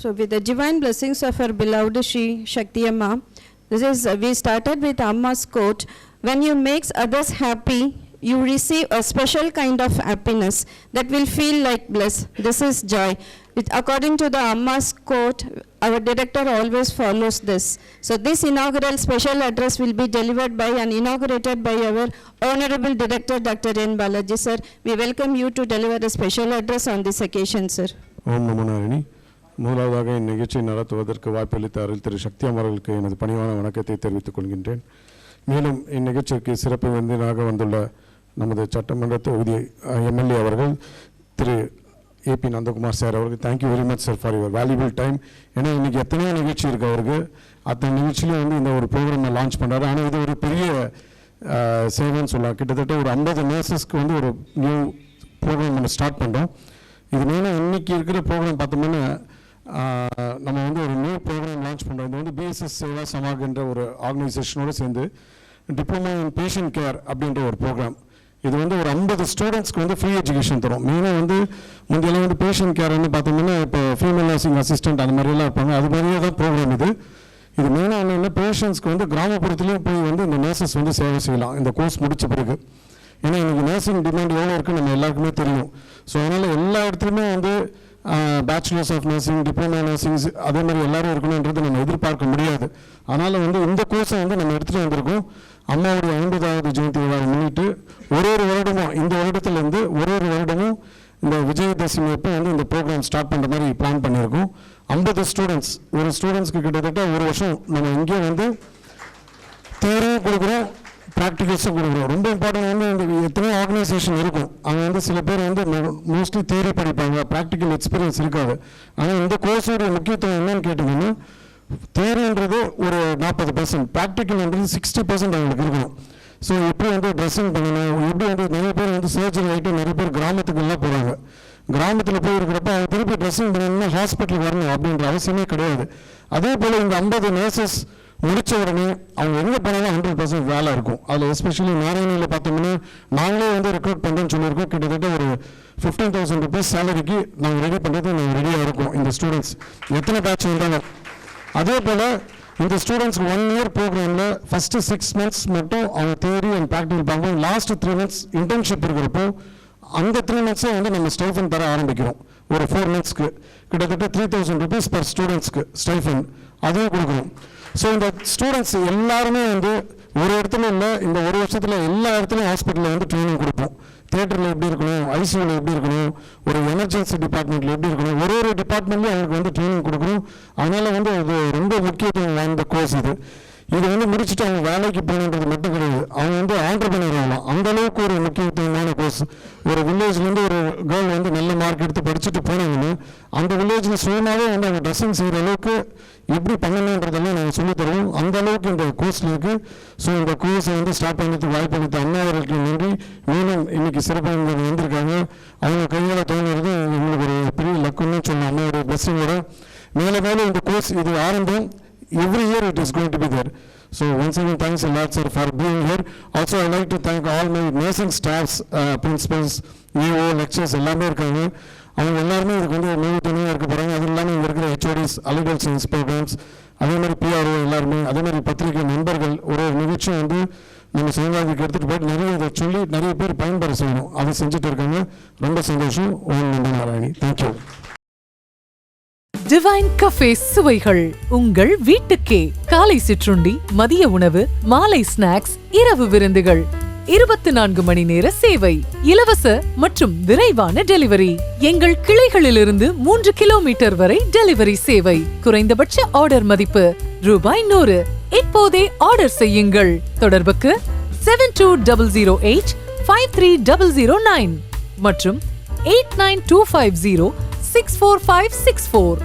So with the divine blessings of our beloved Shi Shakti Amma, this is, uh, we started with Amma's quote, when you makes others happy, you receive a special kind of happiness that will feel like bliss. This is joy. According to the Amma's quote, our director always follows this. So this inaugural special address will be delivered by and inaugurated by our Honorable Director Dr. N. Balaji sir. We welcome you to deliver a special address on this occasion sir. Om Namanarani. முதலாவதாக இந்நிகழ்ச்சியை நடத்துவதற்கு வாய்ப்பளித்த அருள் திரு சக்தி அமர்களுக்கு எனது பணிவான வணக்கத்தை தெரிவித்துக் கொள்கின்றேன். மேலும் இந்நிகழ்ச்சிக்கு சிறப்பு விருந்தினராக வந்துள்ள நமது சட்டமன்ற தொகுதி எம்எல்ஏ அவர்கள் திரு ஏபி நந்தகுமார் சார் அவருக்கு thank you very much sir for your valuable time ஏன்னா இன்றைக்கி எத்தனையோ நிகழ்ச்சி இருக்குது அவருக்கு. அத்தனை நிகழ்ச்சியிலும் வந்து இந்த ஒரு ப்ரோக்ராமை லான்ச் பண்ணுறாரு ஆனால் இது ஒரு பெரிய சேவைன்னு சொல்லலாம். கிட்டத்தட்ட ஒரு ஐம்பது நர்சஸ்க்கு வந்து ஒரு நியூ ப்ரோக்ராம் நம்ம ஸ்டார்ட் பண்ணுறோம் இது மேலே இன்னைக்கு இருக்கிற ப்ரோக்ராம் பார்த்தோம்னா நம்ம வந்து ஒரு நியூ ப்ரோக்ராம் லான்ச் பண்ணுறோம் இது வந்து பிஎஸ்எஸ் சேவா சமாகன்ற ஒரு ஆர்கனைசேஷனோடு சேர்ந்து டிப்ளமோ இன் பேஷண்ட் கேர் அப்படின்ற ஒரு ப்ரோக்ராம் இது வந்து ஒரு ஐம்பது ஸ்டூடெண்ட்ஸ்க்கு வந்து ஃப்ரீ எஜுகேஷன் தரும். மெயினாக வந்து முந்தையெல்லாம் வந்து பேஷண்ட் கேர்னு பார்த்தோம்னா இப்போ ஃபீமேல் நர்சிங் அசிஸ்டன்ட் அந்த மாதிரியெல்லாம் இருப்பாங்க. அது மாதிரியே தான் ப்ரோக்ராம் இது. இது மெயினாக என்னென்னா பேஷண்ட்ஸ்க்கு வந்து கிராமப்புறத்துலேயும் போய் வந்து இந்த நர்சஸ் வந்து சேவை செய்யலாம். இந்த கோர்ஸ் முடித்த பிறகு. ஏன்னா எனக்கு நர்சிங் டிமாண்ட் எவ்வளோ இருக்குன்னு நம்ம எல்லாருக்குமே தெரியும். ஸோ அதனால் எல்லா இடத்துலையுமே வந்து bachelors of nursing diploma nursing அதே மாதிரி எல்லாரும் இருக்கணுன்றது நம்ம எதிர்பார்க்க முடியாது. அதனால் வந்து இந்த கோர்ஸை வந்து நம்ம எடுத்துகிட்டு வந்திருக்கோம். அம்மாவுடைய ஐம்பதாவது ஜெயந்தி விழாவை முன்னிட்டு ஒரு ஒரு வருடமும் இந்த வருடத்துலேருந்து ஒரு ஒரு வருடமும் இந்த விஜயதசமி அப்போ வந்து இந்த ப்ரோக்ராம் ஸ்டார்ட் பண்ணுற மாதிரி பிளான் பண்ணியிருக்கோம் ஐம்பது ஸ்டூடெண்ட்ஸ் ஒரு ஸ்டூடெண்ட்ஸ்க்கு கிட்டத்தட்ட ஒரு வருஷம் நம்ம இங்கே வந்து தியரியும் கொடுக்குறோம். ப்ராக்டிகல்ஸும் கொடுக்குறோம். ரொம்ப இம்பார்ட்டன்ட் வந்து எத்தனையோ ஆர்கனைசேஷன் இருக்கும். அவங்க வந்து சில பேர் வந்து மோஸ்ட்லி தியரி படிப்பாங்க. ப்ராக்டிக்கல் எக்ஸ்பீரியன்ஸ் இருக்காது. ஆனால் இந்த கோர்ஸோட முக்கியத்துவம் என்னன்னு கேட்டிங்கன்னா தியரின்றது ஒரு நாற்பது பர்சன்ட் ப்ராக்டிக்கல்ன்றது சிக்ஸ்டி பர்சன்ட் அவங்களுக்கு இருக்கணும். ஸோ எப்படி வந்து ட்ரெஸ்ஸிங் பண்ணணும்? எப்படி வந்து நிறைய பேர் வந்து சர்ஜரி ஆகிட்டு நிறைய பேர் கிராமத்துக்குலாம் போகிறாங்க கிராமத்தில் போய் இருக்கிறப்ப அவங்க திருப்பி ட்ரெஸ்ஸிங் பண்ணணும்னா ஹாஸ்பிட்டல் வரணும் அப்படின்ற அவசியமே கிடையாது. அதே போல் இந்த ஐம்பது நர்சஸ் முடித்த உடனே அவங்க எங்கே போனாலும் ஹண்ட்ரட் பர்சன்ட் வேலை இருக்கும். அதில் எஸ்பெஷலி நாராயணியில் பார்த்தோம்னா நாங்களே வந்து ரெக்ரூட் பண்ணுறோன்னு சொல்லியிருக்கோம் கிட்டத்தட்ட ஒரு ஃபிஃப்டீன் தௌசண்ட் ருபீஸ் சேலரிக்கு நாங்கள் ரெடி பண்ணுறது நாங்கள் ரெடியாக இருக்கோம் இந்த ஸ்டூடெண்ட்ஸ் எத்தனை பேட்ச் வந்தாங்க அதே போல் இந்த ஸ்டூடெண்ட்ஸ்க்கு ஒன் இயர் ப்ரோக்ராமில் ஃபஸ்ட்டு சிக்ஸ் மந்த்ஸ் மட்டும் அவங்க தியரி அண்ட் ப்ராக்டிகல் பார்ப்போம் லாஸ்ட் த்ரீ மந்த்ஸ் இன்டர்ன்ஷிப் இருக்கிறப்போ அந்த த்ரீ மந்த்ஸே வந்து நம்ம ஸ்டைஃபன் தர ஆரம்பிக்கிறோம். ஒரு ஃபோர் மந்த்ஸ்க்கு கிட்டத்தட்ட த்ரீ தௌசண்ட் ருபீஸ் பர் ஸ்டூடெண்ட்ஸ்க்கு ஸ்டைஃபன் அதையும் கொடுக்குறோம். ஸோ இந்த ஸ்டூடெண்ட்ஸ் எல்லாருமே வந்து ஒரு இடத்துல இல்லை இந்த ஒரு வருஷத்தில் எல்லா இடத்துலையும் ஹாஸ்பிட்டலில் வந்து ட்ரைனிங் கொடுப்போம். தேட்டரில் எப்படி இருக்கணும் ஐசியூவில் எப்படி இருக்கணும் ஒரு எமர்ஜென்சி டிபார்ட்மெண்ட்டில் எப்படி இருக்கணும் ஒரு ஒரு டிபார்ட்மெண்ட்லையும் அவங்களுக்கு வந்து ட்ரைனிங் கொடுக்கணும். அதனால் வந்து அது ரொம்ப முக்கியத்துவம் வாய்ந்த கோர்ஸ் இது. இது வந்து முடிச்சுட்டு அவங்க வேலைக்கு போகணுன்றது மட்டும் கிடையாது. அவங்க வந்து ஆண்டர்பனர் ஆகலாம் அந்த அளவுக்கு ஒரு முக்கியத்துவமான கோர்ஸ் ஒரு வில்லேஜ்லேருந்து ஒரு கேர்ள் வந்து நல்ல மார்க் எடுத்து படிச்சுட்டு போனாங்கன்னா அந்த வில்லேஜில் சுயமாகவே வந்து அவங்க ட்ரெஸ்ஸிங் செய்கிற அளவுக்கு எப்படி பண்ணணுன்றதெல்லாம் நாங்கள் சொல்லித் தருவோம். அந்த அளவுக்கு இந்த கோர்ஸில் இருக்குது ஸோ இந்த கோர்ஸை வந்து ஸ்டார்ட் பண்ணுறதுக்கு வாய்ப்பு அளித்த அண்ணா அவர்களுக்கு நன்றி. மீண்டும் இன்றைக்கி சிறப்பாக வந்திருக்காங்க. அவங்க கையால் தோணுறது எங்களுக்கு ஒரு பெரிய லக்குன்னு அன்ன ஒரு பிளஸ்ஸிங்கோட மேலே மேலே இந்த கோர்ஸ் இது ஆரம்பம். Every year it is going to be there. So once again, thanks a lot, sir, for being here. Also, I'd like to thank all my nursing staffs, uh, principals, EO, lecturers, எல்லாமே இருக்காங்க. அவங்க எல்லாருமே இதுக்கு வந்து நோய் துணையாக இருக்க போகிறாங்க அது இல்லாமல் இங்கே இருக்கிற ஹெச்ஓடிஸ் அலிடல் சயின்ஸ் ப்ரோக்ராம்ஸ் அதே மாதிரி பிஆர்ஓ எல்லாருமே அதே மாதிரி பத்திரிகை நண்பர்கள் ஒரு ஒரு நிகழ்ச்சியும் வந்து நம்ம சிவகாந்திக்கு எடுத்துகிட்டு போயிட்டு நிறைய இதை சொல்லி நிறைய பேர் பயன்பெற செய்யணும். அதை செஞ்சுட்டு இருக்காங்க. ரொம்ப சந்தோஷம். ஓம் நம்ப நாராயணி. தேங்க்யூ டிவைன் கஃபே சுவைகள் உங்கள் வீட்டுக்கே. காலை சிற்றுண்டி மதிய உணவு மாலை ஸ்நாக்ஸ் இரவு விருந்துகள். இருபத்தி நான்கு மணி நேர சேவை இலவச மற்றும் விரைவான டெலிவரி. எங்கள் கிளைகளிலிருந்து மூன்று கிலோமீட்டர் வரை டெலிவரி சேவை. குறைந்தபட்ச ஆர்டர் மதிப்பு ரூபாய் நூறு. இப்போதே ஆர்டர் செய்யுங்கள். தொடர்புக்கு seven two double zero eight five three double zero nine மற்றும் eight nine two five zero six four five six four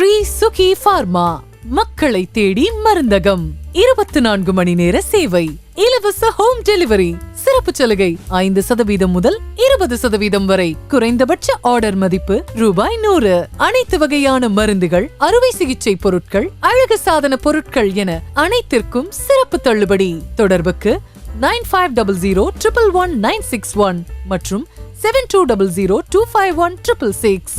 Sri Suki pharma மக்களை தேடி மருந்தகம். இருபத்தி நான்கு மணி நேர சேவை. இலவச ஹோம் டெலிவரி சிறப்பு சலுகை ஐந்து சதவீதம் முதல் இருபது சதவீதம் வரை. குறைந்தபட்ச ஆர்டர் மதிப்பு ரூபாய் நூறு. அனைத்து வகையான மருந்துகள் அறுவை சிகிச்சை பொருட்கள் அழகு சாதன பொருட்கள் என அனைத்திற்கும் சிறப்பு தள்ளுபடி. தொடர்புக்கு nine five double zero triple one nine six one மற்றும் seven two double zero two five one triple six